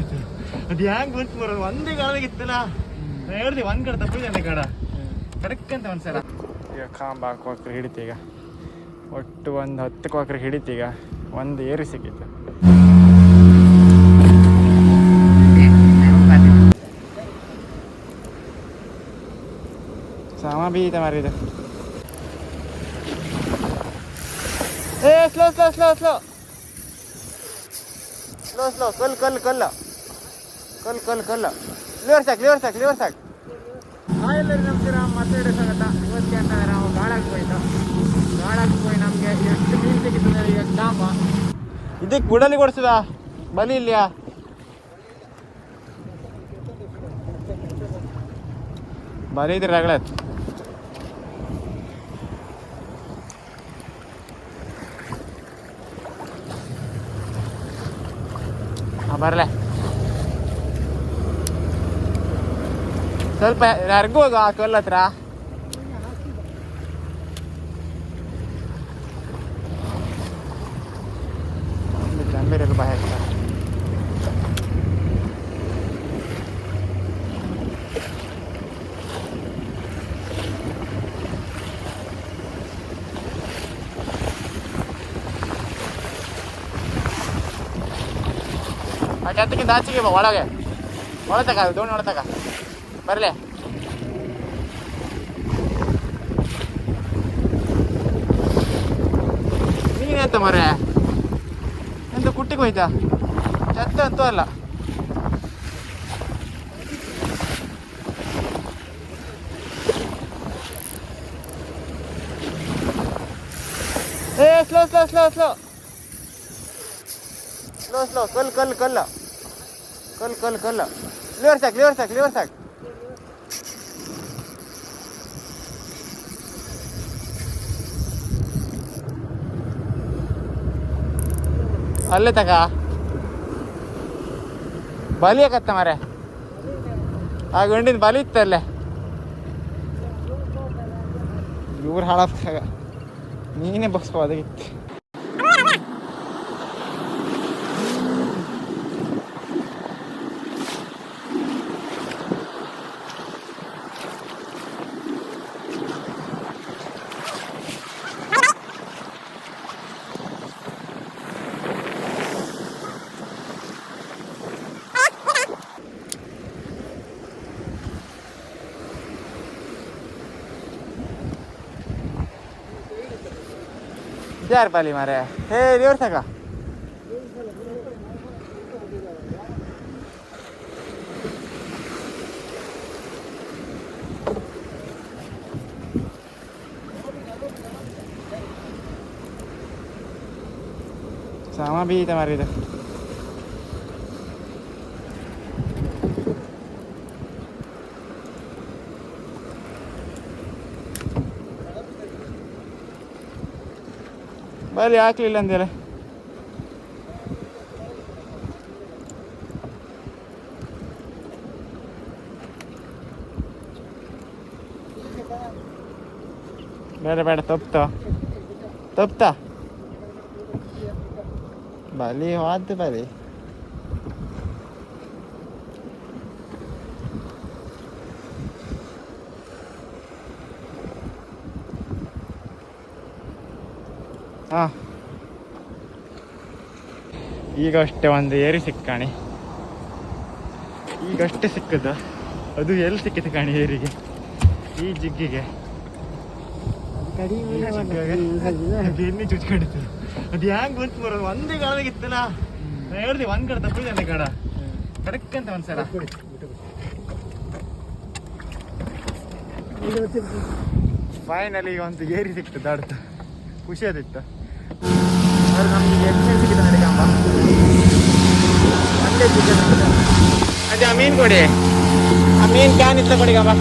ಚುಚ್ಕೊಂಡಿತ್ತು ಅದು ಹ್ಯಾಂಗ್ ಬಂತು ಬರೋದು ಒಂದೇ ಕಾಲದಾಗಿತ್ತಲ್ಲ ನಾ ಹೇಳ್ದೆ ಒಂದ್ ಕಡೆ ತಪ್ಪಿದೆ ಅಂದೆ ಕಡ. ಕಡಕ್ ಅಂತ ಒಂದ್ಸಲ. ಈಗ ಕಾಂಬ ಹಾಕುವಾಕ್ರೆ ಹಿಡಿತೀಗ. ಒಟ್ಟು ಒಂದು ಹತ್ತು ಕ್ವಾಕ್ರೆ ಹಿಡಿತೀಗ. ಒಂದು ಏರಿ ಸಿಕ್ಕಿತ್ತು. ಸಮ ಬೀತ ಮಾರಿದ ಏ slow slow slow slow. Slow slow ಕಲ್ ಕಲ್ ಕಲ್ಲ. ಕಲ್ ಕಲ್ ಕಲ್ಲ. ಲಿವರ್ ಸಾಕು ಲಿವರ್ ಸಾಕು ಲಿವರ್ ಸಾಕು. ಎಲ್ಲರೂ ನಮ್ಗೆ ಮತ್ತೆ ಸ್ವಾಗತ ಇವತ್ತು ಅಂತಂದ್ರೆ ನಾವು ಗಾಳಕ್ಕೆ ಹೋಯ್ತು. ಗಾಳಕ್ಕೆ ಹೋಗಿ ನಮಗೆ ಎಷ್ಟು ಮೀನು ಸಿಕ್ಕಿತ್ತು ಈಗ ದಾಮ ಇದಕ್ಕೆ ಗುಡಲಿ ಕೊಡ್ಸದ? ಬಲಿ ಇಲ್ಯಾ ಬಲಿ ಇದ್ರೆ ರಗಳತ್ ಬರಲೆ. ಸ್ವಲ್ಪ ಯಾರಿಗೂ ಹೋಗು ಆ ಕಲ್ಲು ಹತ್ರ ಜಂಬೀರಲ್ಲಿ ಬಾಯ್ ಹಾಕ್ತಾರೆ ಆ ಕೆತ್ತಕ್ಕಿಂತ ಆಚೆಗೆ ಬಾ ಒಳಗೆ ಒಳತಕ ದೋಣಿ ಒಳತಕ ಬರಲೆ. ನೀನೆಂತ ಮರೆ ಎಂತ ಕುಟ್ಟಿಗೆ ಹೋಯ್ತಾ? ಚತ್ತ ಅಂತೂ ಅಲ್ಲ. ಏ slow slow slow slow slow slow ಕಲ್ ಕಲ್ ಕಲ್ಲ. ಕಲ್ ಕಲ್ ಕಲ್ಲ. ಲಿವರ್ ಸಾಕು ಲಿವರ್ ಸಾಕು ಲಿವರ್ ಸಾಕು ಅಲ್ಲೇ ತಕ ಬಲಿ ಹಾಕತ್ತ ಮರೆ ಆ ಗಂಡಿನ ಬಲಿ ಇತ್ತಲ್ಲೇ ಇವ್ರು ಹಾಳಾಗ್ತಾಗ ನೀನೇ ಬಸ್ಬೋದಾಗಿತ್ತು ಯಾರು ಪಾಲಿ ಮಾರೆ ಹೇ ದೇವ್ರ ಸಾಕ ಸಾಮ ಬೀತ ಮಾರಿದ ಬಲಿ ಹಾಕ್ಲಿಲ್ಲ ಅಂದೇಳ ಬೇಡ ಬೇಡ ತಪ್ತ? ತಪ್ತ? ಬಲಿ ಹೋದ ಬಲಿ. ಹಾ ಈಗಷ್ಟೇ ಒಂದು ಏರಿ ಸಿಕ್ಕಾಣಿ ಈಗಷ್ಟೇ ಸಿಕ್ಕದ. ಅದು ಎಲ್ಲಿ ಸಿಕ್ಕಿತು ಕಾಣಿ ಏರಿಗೆ? ಈ ಜಿಗ್ಗಿಗೆ. ಬೆನ್ನಿ ಚುಚ್ಕೊಂಡಿತ್ತು. ಅದು ಹ್ಯಾಂಗ್ ಗೊತ್ತು ಬರೋದು ಒಂದೇ ಗಾಳದಾಗಿತ್ತಲ್ಲ. ನಾ ಹೇಳ್ದೆ ಒಂದ್ ಕಡೆ ತಪ್ಪಿದೆ ಅಂದೆ ಕಡ ಕಡಕ್ ಅಂತ ಒಂದ್ಸಲ. ಫೈನಲಿ ಒಂದು ಏರಿ ಸಿಕ್ತು ದಾಡ್ತು ಖುಷಿ ಆದಿತ್ತು ಅವ್ರು ನಮ್ಗೆ ಎಣ್ಣೆ ಸಿಕ್ಕಿದೆ ನಡಿಗಂಬ ಒಂದೇ ಸಿಕ್ಕಿದೆ ಅದೇ ಆ ಮೀನು ಕೊಡಿ ಆ ಮೀನು ಕ್ಯಾನ್ ಇತ್ತ ಕೊಡಿಗಂಬ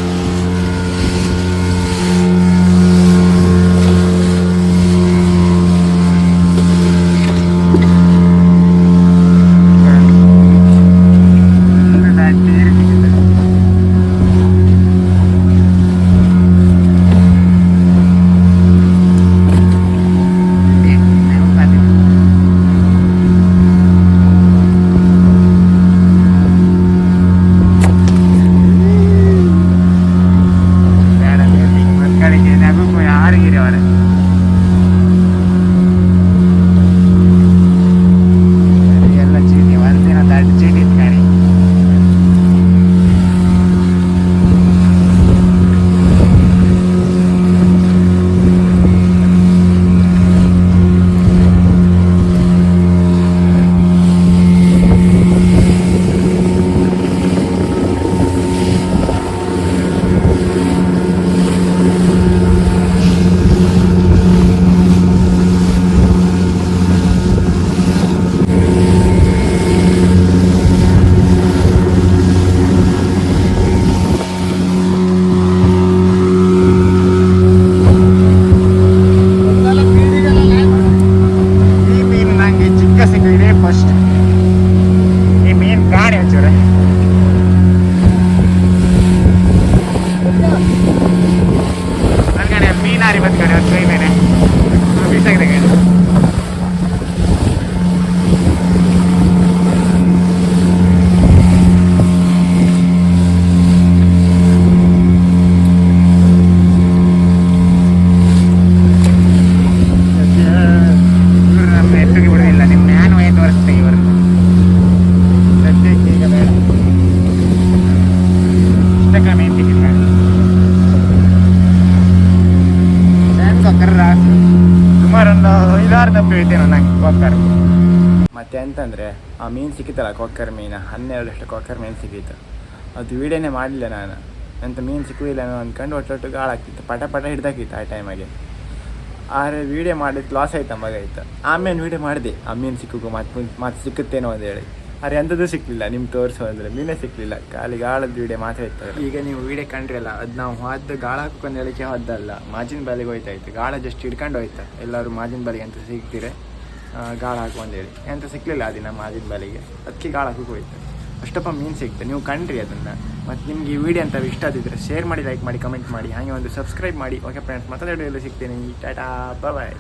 ആരെങ്കിലും ആരെങ്കിലും അവനെ ಕೊಕ್ಕರ್ ಮತ್ತೆ ಅಂತಂದರೆ ಆ ಮೀನು ಸಿಕ್ಕಿತಲ್ಲ ಕೊಕ್ಕರ್ ಮೀನು ಹನ್ನೆರಡಷ್ಟು ಕೊಕ್ಕರ್ ಮೀನು ಸಿಕ್ಕಿತ್ತು. ಅದು ವೀಡಿಯೋನೇ ಮಾಡಲಿಲ್ಲ ನಾನು. ಅಂತ ಮೀನು ಸಿಕ್ಕುವುದಿಲ್ಲ ಅನ್ನೋ ಅಂದ್ಕೊಂಡು ಒಟ್ಟೊಟ್ಟು ಗಾಳಾಗ್ತಿತ್ತು ಪಟ ಪಟ ಹಿಡ್ದಾಕಿತ್ತು ಆ ಟೈಮಾಗೆ ಆದರೆ ವೀಡಿಯೋ ಮಾಡಿದ್ದು ಲಾಸ್ ಆಯ್ತು ಮಗ ಆಯ್ತು. ಆಮೇಲೆ ವೀಡಿಯೋ ಮಾಡಿದೆ ಆ ಮೀನು ಸಿಕ್ಕು ಮತ್ತೆ ಮತ್ತೆ ಸಿಕ್ಕುತ್ತೇನೋ ಅಂತ ಹೇಳಿ. ಆದ್ರೆ ಎಂಥದ್ದು ಸಿಕ್ಕಲಿಲ್ಲ ನಿಮ್ಮ ತೋರಿಸು ಅಂದರೆ. ಮೀನೇ ಸಿಕ್ಕಲಿಲ್ಲ ಖಾಲಿ ಗಾಳದ ವೀಡಿಯೋ ಮಾತ್ರ ಇತ್ತು ಈಗ ನೀವು ವೀಡಿಯೋ ಕಂಡ್ರಲ್ಲ ಅದು ನಾವು ಹೋದ್ದು ಗಾಳ ಹಾಕೊಂಡು ಹೇಳಿಕೆ ಹೋದಲ್ಲ ಮಾಜಿನ ಬಾಲಿಗೆ ಹೋಯ್ತಾ ಇತ್ತು ಗಾಳ ಜಸ್ಟ್ ಹಿಡ್ಕೊಂಡು ಹೋಯ್ತಾ. ಎಲ್ಲರೂ ಮಾಜಿನ ಬಾಲಿಗೆ ಅಂತ ಸಿಗ್ತೀರೆ? ಗಾಳ ಹಾಕು ಹೇಳಿ ಎಂತ ಸಿಕ್ಕಲಿಲ್ಲ ಆ ದಿನ ಮಾಜಿನ ಬಲೆಗೆ ಅದಕ್ಕೆ ಗಾಳ ಹಾಕಿ ಹೋಯ್ತು. ಅಷ್ಟಪ್ಪ ಮೀನು ಸಿಗ್ತದೆ ನೀವು ಕಂಡ್ರಿ ಅದನ್ನು. ಮತ್ತು ನಿಮಗೆ ಈ ವಿಡಿಯೋ ಅಂತ ಇಷ್ಟ ಆದಿದ್ರೆ ಶೇರ್ ಮಾಡಿ ಲೈಕ್ ಮಾಡಿ ಕಮೆಂಟ್ ಮಾಡಿ. ಹಾಗೆ ಒಂದು ಸಬ್ಸ್ಕ್ರೈಬ್ ಮಾಡಿ. ಓಕೆ ಫ್ರೆಂಡ್ಸ್ ಮತ್ತೆ ಸಿಗ್ತೀನಿ. ಟಾಟಾ ಬಾಯ್